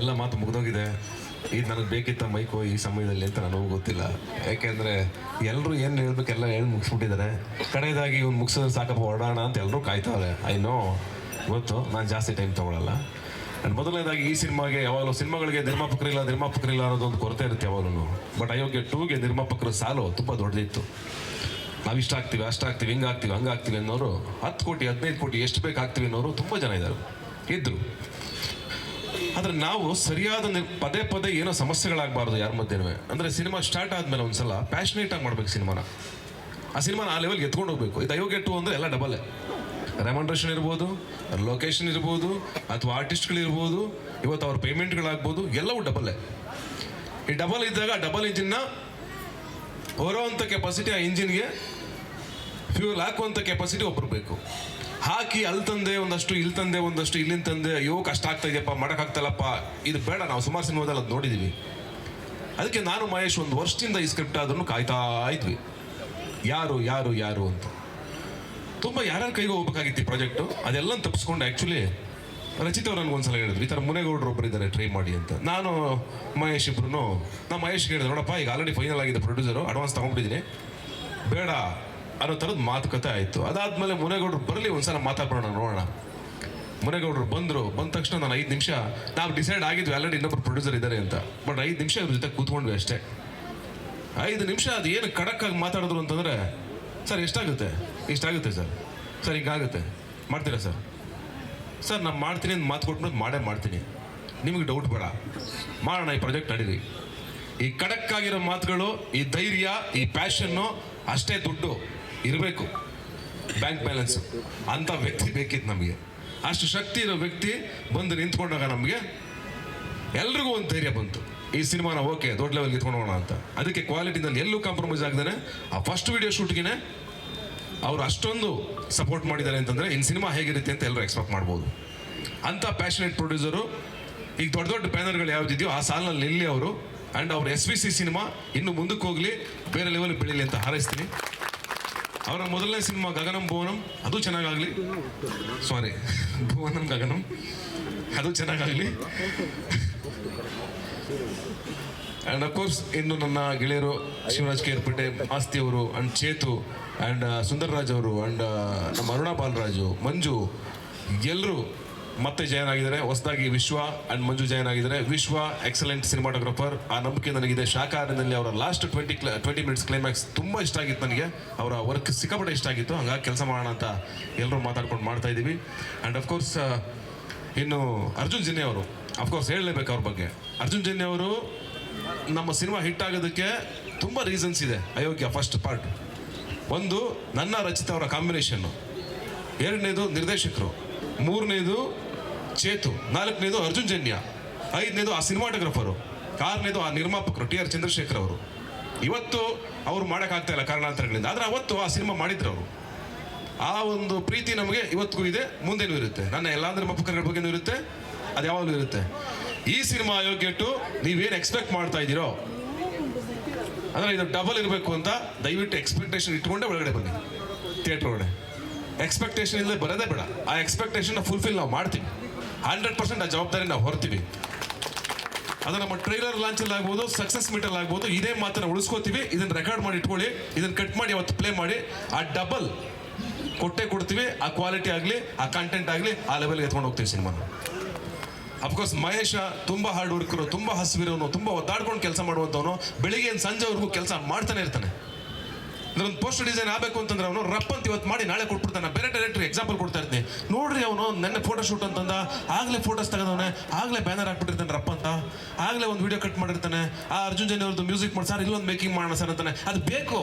ಎಲ್ಲ ಮಾತು ಮುಗಿದೋಗಿದೆ. ಇದು ನನಗೆ ಬೇಕಿತ್ತ ಮೈಕು ಈ ಸಮಯದಲ್ಲಿ ಅಂತ ನನಗೂ ಗೊತ್ತಿಲ್ಲ. ಯಾಕೆಂದ್ರೆ ಎಲ್ಲರೂ ಏನು ಹೇಳ್ಬೇಕೆಲ್ಲ ಹೇಳಿ ಮುಗಿಸ್ಬಿಟ್ಟಿದ್ದಾರೆ ಕಡೆಯದಾಗಿ ಇವ್ನು ಮುಗಿಸಿದ್ರೆ ಸಾಕಪ್ಪ, ಹೊರಡೋಣ ಅಂತ ಎಲ್ಲರೂ ಕಾಯ್ತಾರೆ ಐ ನೋ ಗೊತ್ತು. ನಾನು ಜಾಸ್ತಿ ಟೈಮ್ ತಗೊಳ್ಳಲ್ಲ ಆ್ಯಂಡ್ ಮೊದಲನೇದಾಗಿ ಈ ಸಿನಿಮಾಗೆ ಯಾವಾಗಲೂ ಸಿನಿಮಾಗಳಿಗೆ ನಿರ್ಮಾಪಕರಿಲ್ಲ ನಿರ್ಮಾಪಕರಿಲ್ಲ ಅನ್ನೋದೊಂದು ಕೊರತೆ ಇರುತ್ತೆ ಯಾವಾಗಲೂ ಬಟ್ ಅಯೋಗ್ಯ ಟೂಗೆ ನಿರ್ಮಾಪಕರ ಸಾಲು, ತುಂಬ ದೊಡ್ಡದಿತ್ತು. ನಾವು ಇಷ್ಟ ಆಗ್ತೀವಿ, ಅಷ್ಟ ಆಗ್ತೀವಿ, ಹಿಂಗೆ ಆಗ್ತೀವಿ, ಹಂಗೆ ಆಗ್ತೀವಿ ಅನ್ನೋರು ಹತ್ತು ಕೋಟಿ, ಹದಿನೈದು ಕೋಟಿ ಎಷ್ಟು ಬೇಕು ಆಗ್ತೀವಿ ಅನ್ನೋರು ತುಂಬ ಜನ ಇದ್ದಾರೆ ಇದ್ರು. ಆದ್ರೆ ನಾವು ಸರಿಯಾದ ಪದೇ ಪದೇ ಏನೋ ಸಮಸ್ಯೆಗಳಾಗಬಾರ್ದು ಯಾರ ಮಧ್ಯೆ ಅಂದ್ರೆ ಸಿನಿಮಾ ಸ್ಟಾರ್ಟ್ ಆದ್ಮೇಲೆ ಒಂದ್ಸಲ ಪ್ಯಾಷನೇಟಾಗಿ ಮಾಡ್ಬೇಕು ಸಿನಿಮಾನ. ಆ ಸಿನಿಮಾನ ಆ ಲೆವೆಲ್ಗೆ ಎತ್ಕೊಂಡು ಹೋಗ್ಬೇಕು. ಇದು ಅಯೋಗ್ಯ ಟು ಅಂದ್ರೆ ಎಲ್ಲ ಡಬಲ್ ರೆಮಂಡ್ರೇಷನ್ ಇರ್ಬೋದು ಲೊಕೇಶನ್ ಇರ್ಬೋದು, ಅಥವಾ ಆರ್ಟಿಸ್ಟ್ಗಳಿರ್ಬೋದು ಇವತ್ತು ಅವ್ರ ಪೇಮೆಂಟ್ಗಳಾಗ್ಬೋದು ಎಲ್ಲವೂ ಡಬಲ್ ಈ ಡಬಲ್ ಇದ್ದಾಗ ಡಬಲ್ ಇಂಜಿನ್ನ ಹೊರೋವಂಥ ಕೆಪಾಸಿಟಿ ಆ ಇಂಜಿನ್ಗೆ ಫ್ಯೂಲ್ ಹಾಕುವಂಥ ಕೆಪಾಸಿಟಿ ಒಬ್ಬರು ಬೇಕು. ಹಾಕಿ ಅಲ್ಲಿ ತಂದೆ ಒಂದಷ್ಟು ಇಲ್ಲಿ ತಂದೆ ಒಂದಷ್ಟು ಇಲ್ಲಿಂದ ತಂದೆ, ಅಯ್ಯೋ, ಕಷ್ಟ ಆಗ್ತಾ ಇದೆಯಪ್ಪ ಮಾಡೋಕ್ಕಾಗ್ತಲ್ಲಪ್ಪ ಇದು ಬೇಡ, ನಾವು ಸುಮಾರು ಸಿನಿಮಾದಲ್ಲಿ ಅದು ನೋಡಿದ್ದೀವಿ ಅದಕ್ಕೆ ನಾನು ಮಹೇಶ್ ಒಂದು ವರ್ಷದಿಂದ ಈ ಸ್ಕ್ರಿಪ್ಟ್ ಆದ್ರೂ ಕಾಯ್ತಾ ಇದ್ವಿ. ಯಾರು ಯಾರು ಯಾರು ಅಂತ. ತುಂಬ ಯಾರ್ಯಾರ ಕೈಗೆ ಹೋಗ್ಬೇಕಾಗಿತ್ತು ಈ ಪ್ರಾಜೆಕ್ಟು ಅದೆಲ್ಲ ತಪ್ಪಿಸ್ಕೊಂಡು ಆ್ಯಕ್ಚುಲಿ ರಚಿತ್ ಅವ್ರು ನನಗೊಂದ್ಸಲ ಹೇಳಿದ್ವಿ ಈ ಥರ ಮುನೇಗೌಡರು ಒಬ್ಬರು ಇದ್ದಾರೆ ಟ್ರೈ ಮಾಡಿ ಅಂತ. ನಾನು, ಮಹೇಶ್ ಇಬ್ರು ನಾ ಮಹೇಶ್ ಹೇಳಿದೆ, ನೋಡಪ್ಪ, ಈಗ ಆಲ್ರೆಡಿ ಫೈನಲ್ ಆಗಿದೆ ಪ್ರೊಡ್ಯೂಸರು ಅಡ್ವಾನ್ಸ್ ತೊಗೊಂಡಿದ್ದೀನಿ ಬೇಡ ಅನ್ನೋ ಥರದ ಮಾತುಕತೆ ಆಯಿತು. ಅದಾದಮೇಲೆ ಮುನೇಗೌಡರು ಬರಲಿ ಒಂದ್ಸಲ ಮಾತಾಡ್ಬೋಣ ನೋಡೋಣ. ಮುನೇಗೌಡರು ಬಂದರು, ಬಂದ ತಕ್ಷಣ ನಾನು ಐದು ನಿಮಿಷ, ನಾವು ಡಿಸೈಡ್ ಆಗಿದ್ವಿ ಆಲ್ರೆಡಿ ಇನ್ನೊಬ್ರು ಪ್ರೊಡ್ಯೂಸರ್ ಇದ್ದಾರೆ ಅಂತ. ಬಟ್ ಐದು ನಿಮಿಷ ಇವ್ರ ಜೊತೆ ಕೂತ್ಕೊಂಡ್ವಿ ಅಷ್ಟೇ. ಐದು ನಿಮಿಷ ಅದು ಏನು ಖಡಕ್ಕಾಗಿ ಮಾತಾಡಿದ್ರು ಅಂತಂದರೆ, ಸರ್, ಎಷ್ಟಾಗುತ್ತೆ? ಇಷ್ಟಾಗುತ್ತೆ ಸರ್? ಸರ್ ಹಿಂಗಾಗುತ್ತೆ ಮಾಡ್ತೀರಾ ಸರ್? ಸರ್, ನಾನು ಮಾಡ್ತೀನಿ ಅಂತ ಮಾತು ಕೊಟ್ಬಿಟ್ಟು ಮಾಡೇ ಮಾಡ್ತೀನಿ. ನಿಮಗೆ ಡೌಟ್ ಬೇಡ. ಮಾಡೋಣ ಈ ಪ್ರಾಜೆಕ್ಟ್ ನಡೀರಿ. ಈ ಖಡಕ್ಕಾಗಿರೋ ಮಾತುಗಳು, ಈ ಧೈರ್ಯ, ಈ ಪ್ಯಾಷನ್ನು ಅಷ್ಟೇ ದುಡ್ಡು. ಇರಬೇಕು. ಬ್ಯಾಂಕ್ ಬ್ಯಾಲೆನ್ಸ್ ಅಂಥ ವ್ಯಕ್ತಿ ಬೇಕಿತ್ತು ನಮಗೆ. ಅಷ್ಟು ಶಕ್ತಿ ಇರೋ ವ್ಯಕ್ತಿ ಬಂದು ನಿಂತ್ಕೊಂಡಾಗ ನಮಗೆ ಎಲ್ರಿಗೂ ಒಂದು ಧೈರ್ಯ ಬಂತು. ಈ ಸಿನಿಮಾನ ಓಕೆ, ದೊಡ್ಡ ಲೆವೆಲ್ಗೆ ನಿಂತ್ಕೊಂಡು ಹೋಗೋಣ ಅಂತ. ಅದಕ್ಕೆ ಕ್ವಾಲಿಟಿನಲ್ಲಿ ಎಲ್ಲೂ ಕಾಂಪ್ರಮೈಸ್ ಆಗ್ದಾನೆ, ಆ ಫಸ್ಟ್ ವಿಡಿಯೋ ಶೂಟ್ಗೆ ಅವರು ಅಷ್ಟೊಂದು ಸಪೋರ್ಟ್ ಮಾಡಿದ್ದಾರೆ ಅಂತಂದರೆ ಇನ್ನು ಸಿನಿಮಾ ಹೇಗಿರುತ್ತೆ ಅಂತ ಎಲ್ಲರೂ ಎಕ್ಸ್ಪೆಕ್ಟ್ ಮಾಡ್ಬೋದು. ಅಂಥ ಪ್ಯಾಷನೇಟ್ ಪ್ರೊಡ್ಯೂಸರು ಈಗ ದೊಡ್ಡ ದೊಡ್ಡ ಬ್ಯಾನರ್ಗಳು ಯಾವ್ದಿದೆಯೋ ಆ ಸಾಲಿನಲ್ಲಿ ನಿಲ್ಲಿ ಅವರು ಆ್ಯಂಡ್ ಅವ್ರ ಎಸ್ ವಿ ಸಿ ಸಿನಿಮಾ ಇನ್ನು ಮುಂದಕ್ಕೆ ಹೋಗಲಿ, ಬೇರೆ ಲೆವೆಲ್ ಬೆಳೀಲಿ ಅಂತ ಹಾರೈಸ್ತೀನಿ. ಅವರ ಮೊದಲನೇ ಸಿನಿಮಾ ಗಗನಂ ಭುವನಂ, ಅದು ಚೆನ್ನಾಗಾಗಲಿ. ಸಾರಿ ಭುವನಂ ಗಗನಂ, ಅದು ಚೆನ್ನಾಗಾಗಲಿ. ಆ್ಯಂಡ್ ಅಫ್ಕೋರ್ಸ್ ಇನ್ನು ನನ್ನ ಗೆಳೆಯರು ಶಿವರಾಜ್ ಕೇರ್ಪೇಟೆ ಆಸ್ತಿ ಅವರು ಆ್ಯಂಡ್ ಚೇತು ಆ್ಯಂಡ್ ಸುಂದರ್ರಾಜ್ ಅವರು ಆ್ಯಂಡ್ ನಮ್ಮ ಅರುಣಾ ಬಾಲರಾಜು ಮಂಜು ಎಲ್ಲರೂ ಮತ್ತೆ ಜಾಯ್ನ್ ಆಗಿದ್ದಾರೆ. ಹೊಸದಾಗಿ ವಿಶ್ವ ಆ್ಯಂಡ್ ಮಂಜು ಜಾಯ್ನ್ ಆಗಿದ್ದಾರೆ. ವಿಶ್ವ ಎಕ್ಸಲೆಂಟ್ ಸಿನಿಮಾಟೋಗ್ರಾಫರ್ ಆ ನಂಬಿಕೆ ನನಗಿದೆ. ಶಾಖಾಹಾರದಲ್ಲಿ ಅವರ ಲಾಸ್ಟ್ ಟ್ವೆಂಟಿ ಕ್ಲ ಟ್ವೆಂಟಿ ಮಿನಿಟ್ಸ್ ಕ್ಲೈಮ್ಯಾಕ್ಸ್ ತುಂಬ ಇಷ್ಟ ಆಗಿತ್ತು ನನಗೆ. ಅವರ ವರ್ಕ್ ಸಿಕ್ಕಾಪಟ್ಟೆ ಇಷ್ಟ ಆಗಿತ್ತು. ಹಂಗಾಗಿ ಕೆಲಸ ಮಾಡೋಣ ಅಂತ ಎಲ್ಲರೂ ಮಾತಾಡ್ಕೊಂಡು ಮಾಡ್ತಾ ಇದ್ದೀವಿ. ಆ್ಯಂಡ್ ಅಫ್ಕೋರ್ಸ್ ಇನ್ನು ಅರ್ಜುನ್ ಜಿನ್ನೆ ಅವರು. ಅಫ್ಕೋರ್ಸ್ ಹೇಳಲೇಬೇಕು ಅವ್ರ ಬಗ್ಗೆ. ಅರ್ಜುನ್ ಜಿನ್ನೆ ಅವರು ನಮ್ಮ ಸಿನಿಮಾ ಹಿಟ್ ಆಗೋದಕ್ಕೆ ತುಂಬ ರೀಸನ್ಸ್ ಇದೆ. ಅಯೋಗ್ಯ ಫಸ್ಟ್ ಪಾರ್ಟ್ ಒಂದು, ನನ್ನ ರಚಿತ ಅವರ ಕಾಂಬಿನೇಷನ್ನು ಎರಡನೇದು ನಿರ್ದೇಶಕರು. ಮೂರನೇದು ಚೇತು, ನಾಲ್ಕನೇದು ಅರ್ಜುನ್ ಜನ್ಯ, ಐದನೇದು ಆ ಸಿನಿಮಾಟೋಗ್ರಫರು, ಆರನೇದು ಆ ನಿರ್ಮಾಪಕರು, ಟಿ ಆರ್ ಚಂದ್ರಶೇಖರ್ ಅವರು. ಇವತ್ತು ಅವ್ರು ಮಾಡೋಕ್ಕಾಗ್ತಾ ಇಲ್ಲ ಕಾರಣಾಂತರಗಳಿಂದ, ಆದರೆ ಅವತ್ತು ಆ ಸಿನಿಮಾ ಮಾಡಿದ್ರು ಅವರು. ಆ ಒಂದು ಪ್ರೀತಿ ನಮಗೆ ಇವತ್ತಿಗೂ ಇದೆ, ಮುಂದೆನೂ ಇರುತ್ತೆ. ನನ್ನ ಎಲ್ಲ ನಿರ್ಮಾಪಕರ ಬಗ್ಗೆನೂ ಇರುತ್ತೆ, ಅದು ಯಾವಾಗಲೂ ಇರುತ್ತೆ. ಈ ಸಿನಿಮಾ ಯೋಗ್ಯಟ್ಟು ನೀವೇನು ಎಕ್ಸ್ಪೆಕ್ಟ್ ಮಾಡ್ತಾ ಇದ್ದೀರೋ, ಅಂದರೆ ಇದು ಡಬಲ್ ಇರಬೇಕು ಅಂತ ದಯವಿಟ್ಟು ಎಕ್ಸ್ಪೆಕ್ಟೇಷನ್ ಇಟ್ಕೊಂಡೇ ಒಳಗಡೆ ಬನ್ನಿ ಥಿಯೇಟ್ರ್ ಒಳಗಡೆ. ಎಕ್ಸ್ಪೆಕ್ಟೇಷನ್ ಇಲ್ಲದೆ ಬರೋದೇ ಬೇಡ. ಆ ಎಕ್ಸ್ಪೆಕ್ಟೇಷನ್ನ ಫುಲ್ಫಿಲ್ ನಾವು ಮಾಡ್ತೀವಿ. ಹಂಡ್ರೆಡ್ ಪರ್ಸೆಂಟ್ ಆ ಜವಾಬ್ದಾರಿ ನಾವು ಹೊರ್ತೀವಿ. ಅದು ನಮ್ಮ ಟ್ರೈಲರ್ ಲಾಂಚಲ್ಲಿ ಆಗ್ಬೋದು ಸಕ್ಸಸ್ ಮೀಟಲ್ಲಿ ಆಗ್ಬೋದು, ಇದೇ ಮಾತನ್ನು ಉಳಿಸ್ಕೋತೀವಿ. ಇದನ್ನ ರೆಕಾರ್ಡ್ ಮಾಡಿ ಇಟ್ಕೊಳ್ಳಿ. ಇದನ್ನ ಕಟ್ ಮಾಡಿ ಅವತ್ತು ಪ್ಲೇ ಮಾಡಿ, ಆ ಡಬಲ್ ಕೊಟ್ಟೆ ಕೊಡ್ತೀವಿ. ಆ ಕ್ವಾಲಿಟಿ ಆಗಲಿ, ಆ ಕಂಟೆಂಟ್ ಆಗಲಿ, ಆ ಲೆವೆಲ್ಗೆ ಎತ್ಕೊಂಡು ಹೋಗ್ತೀವಿ ಸಿನಿಮಾನ ಅಫ್ಕೋರ್ಸ್ ಮಹೇಶ ತುಂಬ ಹಾರ್ಡ್ ವರ್ಕರು ತುಂಬ ಹಸಿವಿರೋನು, ತುಂಬ ಒದ್ದಾಡ್ಕೊಂಡು ಕೆಲಸ ಮಾಡುವಂಥವನು ಬೆಳಿಗ್ಗೆ ಸಂಜೆವರೆಗೂ ಕೆಲಸ ಮಾಡ್ತಾನೆ ಇರ್ತಾನೆ. ಅಂದ್ರೆ ಒಂದು ಪೋಸ್ಟರ್ ಡಿಸೈನ್ ಆಗಬೇಕು ಅಂತಂದ್ರೆ ಅವನು ರಪ್ ಅಂತ ಇವತ್ತು ಮಾಡಿ ನಾಳೆ ಕೊಟ್ಬಿಡ್ತಾನೆ. ಬೇರೆ ಡೈರೆಕ್ಟ್ರಿ ಎಕ್ಸಾಂಪಲ್ ಕೊಡ್ತಾ ಇರ್ತೀನಿ. ನೋಡ್ರಿ ಅವನು ನೆನ್ನೆ ಫೋಟೋ ಶೂಟ್ ಅಂತಂದ, ಆಗಲೇ ಫೋಟೋಸ್ ತೆಗೆದವನೆ, ಆಗಲೇ ಬ್ಯಾನರ್ ಹಾಕ್ಬಿಟ್ಟಿರ್ತಾನೆ ರಪ್ಪ ಅಂತ. ಆಗಲೇ ಒಂದು ವಿಡಿಯೋ ಕಟ್ ಮಾಡಿರ್ತಾನೆ. ಆ ಅರ್ಜುನ್ ಜೈನ್ ಅವ್ರದ್ದು ಮ್ಯೂಸಿಕ್ ಮಾಡಿ, ಸರ್ ಇಲ್ಲೊಂದು ಮೇಕಿಂಗ್ ಮಾಡೋಣ ಸರ್ ಅಂತಾನೆ. ಅದು ಬೇಕು.